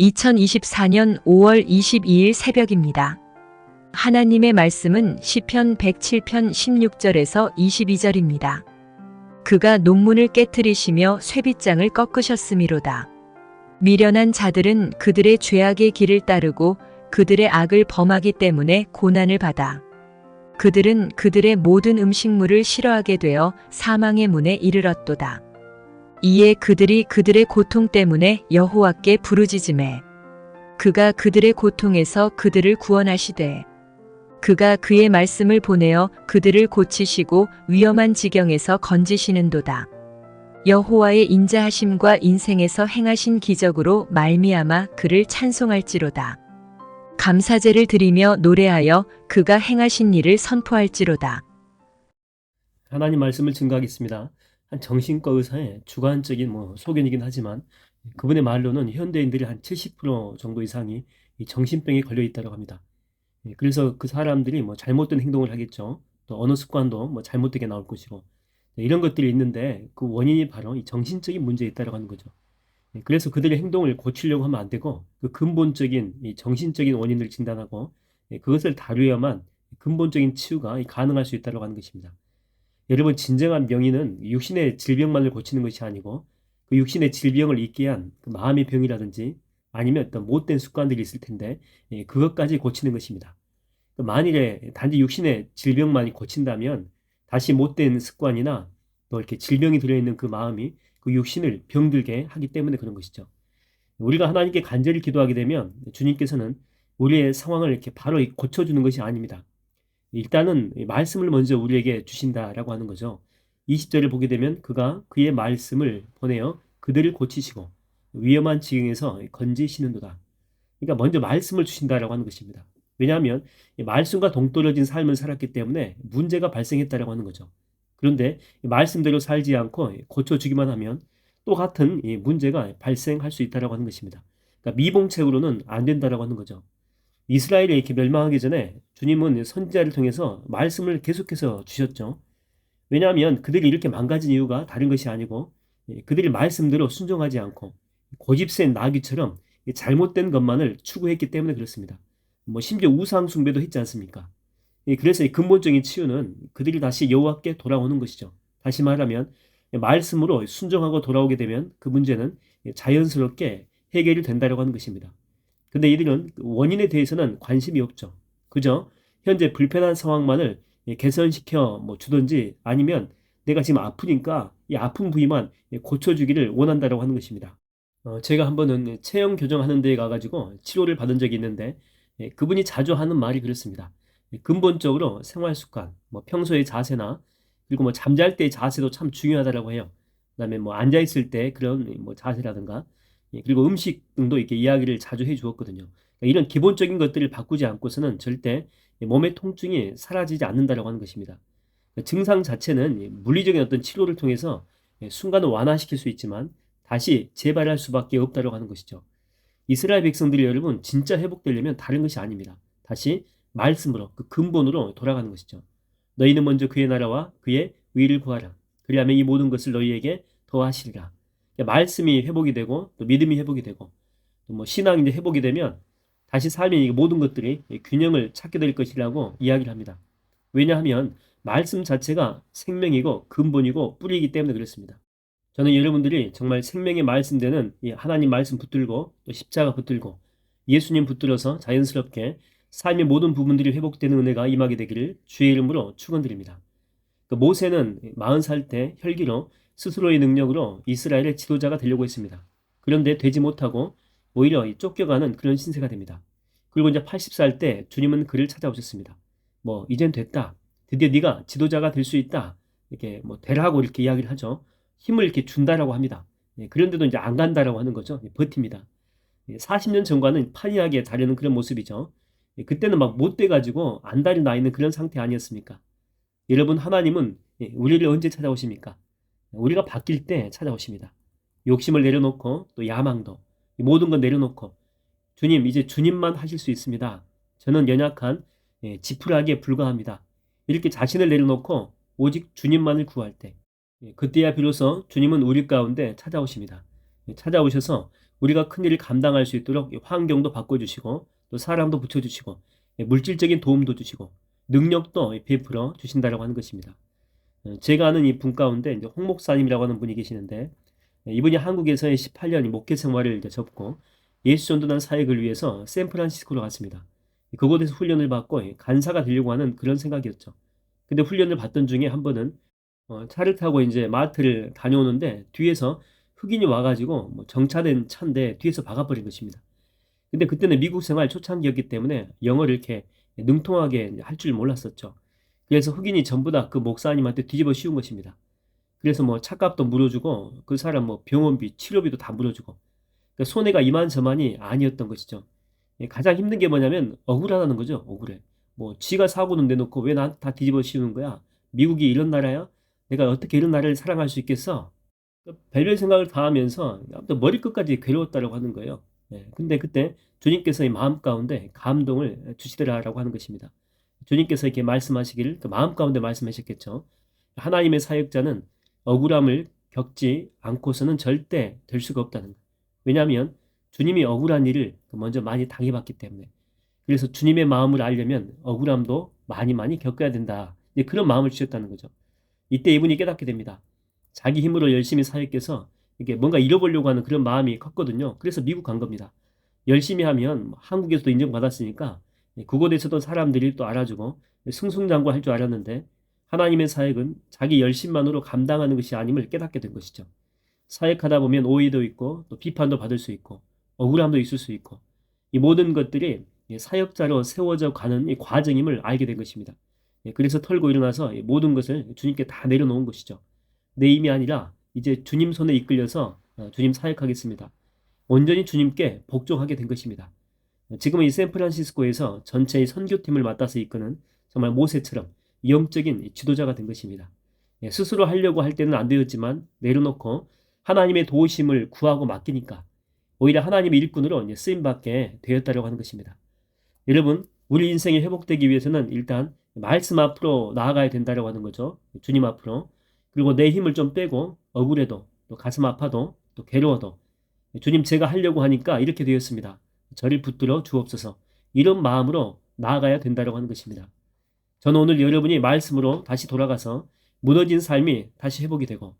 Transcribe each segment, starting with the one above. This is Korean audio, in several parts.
2024년 5월 22일 새벽입니다. 하나님의 말씀은 시편 107편 16절에서 22절입니다. 그가 논문을 깨뜨리시며 쇠빗장을 꺾으셨음이로다. 미련한 자들은 그들의 죄악의 길을 따르고 그들의 악을 범하기 때문에 고난을 받아. 그들은 그들의 모든 음식물을 싫어하게 되어 사망의 문에 이르렀도다. 이에 그들이 그들의 고통 때문에 여호와께 부르짖음해 그가 그들의 고통에서 그들을 구원하시되 그가 그의 말씀을 보내어 그들을 고치시고 위험한 지경에서 건지시는도다. 여호와의 인자하심과 인생에서 행하신 기적으로 말미암아 그를 찬송할지로다. 감사제를 드리며 노래하여 그가 행하신 일을 선포할지로다. 하나님 말씀을 증거하겠습니다. 한 정신과 의사의 주관적인 뭐 소견이긴 하지만 그분의 말로는 현대인들이 한 70% 정도 이상이 이 정신병에 걸려 있다고 합니다. 예, 그래서 그 사람들이 뭐 잘못된 행동을 하겠죠. 또 언어 습관도 뭐 잘못되게 나올 것이고 네, 이런 것들이 있는데 그 원인이 바로 이 정신적인 문제에 있다고 하는 거죠. 예, 그래서 그들의 행동을 고치려고 하면 안 되고 그 근본적인 이 정신적인 원인을 진단하고 예, 그것을 다루어야만 근본적인 치유가 가능할 수 있다고 하는 것입니다. 여러분 진정한 병인은 육신의 질병만을 고치는 것이 아니고 그 육신의 질병을 있게 한 그 마음의 병이라든지 아니면 어떤 못된 습관들이 있을 텐데 예, 그것까지 고치는 것입니다. 그 만일에 단지 육신의 질병만이 고친다면 다시 못된 습관이나 또 이렇게 질병이 들어있는 그 마음이 그 육신을 병들게 하기 때문에 그런 것이죠. 우리가 하나님께 간절히 기도하게 되면 주님께서는 우리의 상황을 이렇게 바로 고쳐주는 것이 아닙니다. 일단은 말씀을 먼저 우리에게 주신다라고 하는 거죠. 20절을 보게 되면 그가 그의 말씀을 보내어 그들을 고치시고 위험한 지경에서 건지시는도다. 그러니까 먼저 말씀을 주신다라고 하는 것입니다. 왜냐하면 말씀과 동떨어진 삶을 살았기 때문에 문제가 발생했다라고 하는 거죠. 그런데 말씀대로 살지 않고 고쳐주기만 하면 또 같은 문제가 발생할 수 있다라고 하는 것입니다. 그러니까 미봉책으로는 안 된다라고 하는 거죠. 이스라엘이 이렇게 멸망하기 전에 주님은 선지자를 통해서 말씀을 계속해서 주셨죠. 왜냐하면 그들이 이렇게 망가진 이유가 다른 것이 아니고 그들이 말씀대로 순종하지 않고 고집센 나귀처럼 잘못된 것만을 추구했기 때문에 그렇습니다. 뭐 심지어 우상 숭배도 했지 않습니까? 그래서 근본적인 치유는 그들이 다시 여호와께 돌아오는 것이죠. 다시 말하면 말씀으로 순종하고 돌아오게 되면 그 문제는 자연스럽게 해결이 된다고 하는 것입니다. 근데 이들은 원인에 대해서는 관심이 없죠. 그저 현재 불편한 상황만을 개선시켜 뭐 주든지 아니면 내가 지금 아프니까 이 아픈 부위만 고쳐주기를 원한다라고 하는 것입니다. 어, 제가 한 번은 체형 교정하는 데에 가가지고 치료를 받은 적이 있는데 예, 그분이 자주 하는 말이 그렇습니다. 예, 근본적으로 생활 습관, 뭐 평소의 자세나 그리고 뭐 잠잘 때의 자세도 참 중요하다라고 해요. 그다음에 뭐 앉아 있을 때 그런 뭐 자세라든가 예, 그리고 음식 등도 이렇게 이야기를 자주 해 주었거든요. 그러니까 이런 기본적인 것들을 바꾸지 않고서는 절대 몸의 통증이 사라지지 않는다라고 하는 것입니다. 그러니까 증상 자체는 물리적인 어떤 치료를 통해서 순간은 완화시킬 수 있지만 다시 재발할 수밖에 없다고 하는 것이죠. 이스라엘 백성들이 여러분 진짜 회복되려면 다른 것이 아닙니다. 다시 말씀으로 그 근본으로 돌아가는 것이죠. 너희는 먼저 그의 나라와 그의 의를 구하라. 그리하면 이 모든 것을 너희에게 더하시리라. 말씀이 회복이 되고 또 믿음이 회복이 되고 또 뭐 신앙이 이제 회복이 되면 다시 삶의 모든 것들이 균형을 찾게 될 것이라고 이야기를 합니다. 왜냐하면 말씀 자체가 생명이고 근본이고 뿌리이기 때문에 그렇습니다. 저는 여러분들이 정말 생명의 말씀 되는 하나님 말씀 붙들고 또 십자가 붙들고 예수님 붙들어서 자연스럽게 삶의 모든 부분들이 회복되는 은혜가 임하게 되기를 주의 이름으로 축원드립니다. 그 모세는 40살 때 혈기로 스스로의 능력으로 이스라엘의 지도자가 되려고 했습니다. 그런데 되지 못하고 오히려 쫓겨가는 그런 신세가 됩니다. 그리고 이제 80살 때 주님은 그를 찾아오셨습니다. 뭐 이젠 됐다. 드디어 네가 지도자가 될 수 있다. 이렇게 뭐 되라고 이렇게 이야기를 하죠. 힘을 이렇게 준다라고 합니다. 예, 그런데도 이제 안 간다라고 하는 거죠. 예, 버팁니다. 40년 전과는 판이하게 다르는 그런 모습이죠. 예, 그때는 막 못 돼가지고 안달이 나 있는 그런 상태 아니었습니까? 여러분 하나님은 우리를 언제 찾아오십니까? 우리가 바뀔 때 찾아오십니다. 욕심을 내려놓고 또 야망도 모든 걸 내려놓고 주님 이제 주님만 하실 수 있습니다. 저는 연약한 지푸라기에 불과합니다. 이렇게 자신을 내려놓고 오직 주님만을 구할 때 그때야 비로소 주님은 우리 가운데 찾아오십니다. 찾아오셔서 우리가 큰 일을 감당할 수 있도록 환경도 바꿔주시고 또 사람도 붙여주시고 예, 물질적인 도움도 주시고 능력도 베풀어 주신다라고 하는 것입니다. 어, 제가 아는 이 분 가운데 이제 홍 목사님이라고 하는 분이 계시는데 예, 이분이 한국에서의 18년 목회 생활을 이제 접고 예수 전도단 사역을 위해서 샌프란시스코로 갔습니다. 그곳에서 훈련을 받고 간사가 되려고 하는 그런 생각이었죠. 근데 훈련을 받던 중에 한 번은 어, 차를 타고 이제 마트를 다녀오는데 뒤에서 흑인이 와가지고 뭐 정차된 차인데 뒤에서 박아버린 것입니다. 근데 그때는 미국 생활 초창기였기 때문에 영어를 이렇게 능통하게 할 줄 몰랐었죠. 그래서 흑인이 전부 다 그 목사님한테 뒤집어 씌운 것입니다. 그래서 뭐 차값도 물어주고 그 사람 뭐 병원비, 치료비도 다 물어주고 그러니까 손해가 이만저만이 아니었던 것이죠. 예, 가장 힘든 게 뭐냐면 억울하다는 거죠. 억울해. 뭐 지가 사고는 내놓고 왜 나한테 다 뒤집어 씌우는 거야? 미국이 이런 나라야? 내가 어떻게 이런 나라를 사랑할 수 있겠어? 별별 생각을 다 하면서 아무튼 머리끝까지 괴로웠다라고 하는 거예요. 예, 근데 그때 주님께서 이 마음 가운데 감동을 주시더라라고 하는 것입니다. 주님께서 이렇게 말씀하시기를 그 마음 가운데 말씀하셨겠죠. 하나님의 사역자는 억울함을 겪지 않고서는 절대 될 수가 없다는 거. 왜냐하면 주님이 억울한 일을 먼저 많이 당해봤기 때문에. 그래서 주님의 마음을 알려면 억울함도 많이 많이 겪어야 된다. 그런 마음을 주셨다는 거죠. 이때 이분이 깨닫게 됩니다. 자기 힘으로 열심히 사역해서 이게 뭔가 잃어보려고 하는 그런 마음이 컸거든요. 그래서 미국 간 겁니다. 열심히 하면 한국에서도 인정받았으니까 그곳에서도 사람들이 또 알아주고 승승장구할 줄 알았는데 하나님의 사역은 자기 열심만으로 감당하는 것이 아님을 깨닫게 된 것이죠. 사역하다 보면 오해도 있고 또 비판도 받을 수 있고 억울함도 있을 수 있고 이 모든 것들이 사역자로 세워져 가는 이 과정임을 알게 된 것입니다. 예, 그래서 털고 일어나서 모든 것을 주님께 다 내려놓은 것이죠. 내 힘이 아니라 이제 주님 손에 이끌려서 어, 주님 사역하겠습니다. 온전히 주님께 복종하게 된 것입니다. 지금은 이 샌프란시스코에서 전체의 선교팀을 맡아서 이끄는 정말 모세처럼 영적인 지도자가 된 것입니다. 예, 스스로 하려고 할 때는 안 되었지만 내려놓고 하나님의 도우심을 구하고 맡기니까 오히려 하나님의 일꾼으로 쓰임받게 되었다고 하는 것입니다. 여러분, 우리 인생이 회복되기 위해서는 일단 말씀 앞으로 나아가야 된다고 하는 거죠. 주님 앞으로. 그리고 내 힘을 좀 빼고 억울해도 또 가슴 아파도 또 괴로워도 주님 제가 하려고 하니까 이렇게 되었습니다. 저를 붙들어 주옵소서. 이런 마음으로 나아가야 된다고 하는 것입니다. 저는 오늘 여러분이 말씀으로 다시 돌아가서 무너진 삶이 다시 회복이 되고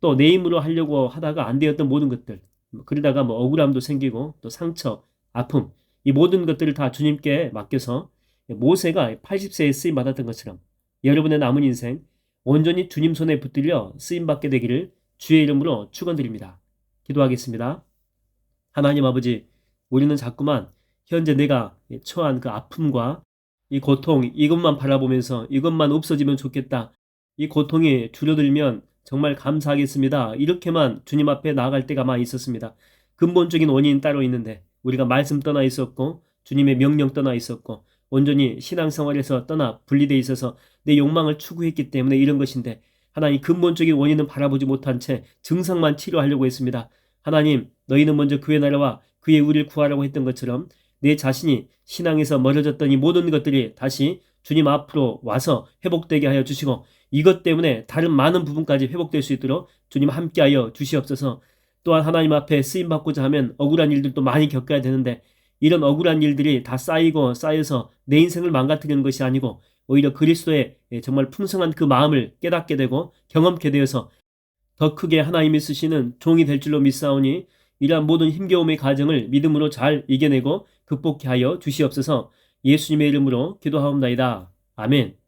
또 내 힘으로 하려고 하다가 안 되었던 모든 것들 그러다가 뭐 억울함도 생기고 또 상처, 아픔 이 모든 것들을 다 주님께 맡겨서 모세가 80세에 쓰임 받았던 것처럼 여러분의 남은 인생 온전히 주님 손에 붙들려 쓰임 받게 되기를 주의 이름으로 축원드립니다. 기도하겠습니다. 하나님 아버지, 우리는 자꾸만 현재 내가 처한 그 아픔과 이 고통 이것만 바라보면서 이것만 없어지면 좋겠다. 이 고통이 줄어들면 정말 감사하겠습니다. 이렇게만 주님 앞에 나아갈 때가 많이 있었습니다. 근본적인 원인은 따로 있는데 우리가 말씀 떠나 있었고 주님의 명령 떠나 있었고 온전히 신앙생활에서 떠나 분리돼 있어서 내 욕망을 추구했기 때문에 이런 것인데 하나님 근본적인 원인은 바라보지 못한 채 증상만 치료하려고 했습니다. 하나님 너희는 먼저 그의 나라와 그의 우리를 구하라고 했던 것처럼 내 자신이 신앙에서 멀어졌던 이 모든 것들이 다시 주님 앞으로 와서 회복되게 하여 주시고 이것 때문에 다른 많은 부분까지 회복될 수 있도록 주님 함께하여 주시옵소서. 또한 하나님 앞에 쓰임 받고자 하면 억울한 일들도 많이 겪어야 되는데 이런 억울한 일들이 다 쌓이고 쌓여서 내 인생을 망가뜨리는 것이 아니고 오히려 그리스도의 정말 풍성한 그 마음을 깨닫게 되고 경험케 되어서 더 크게 하나님이 쓰시는 종이 될 줄로 믿사오니 이러한 모든 힘겨움의 과정을 믿음으로 잘 이겨내고 극복케 하여 주시옵소서 예수님의 이름으로 기도하옵나이다. 아멘.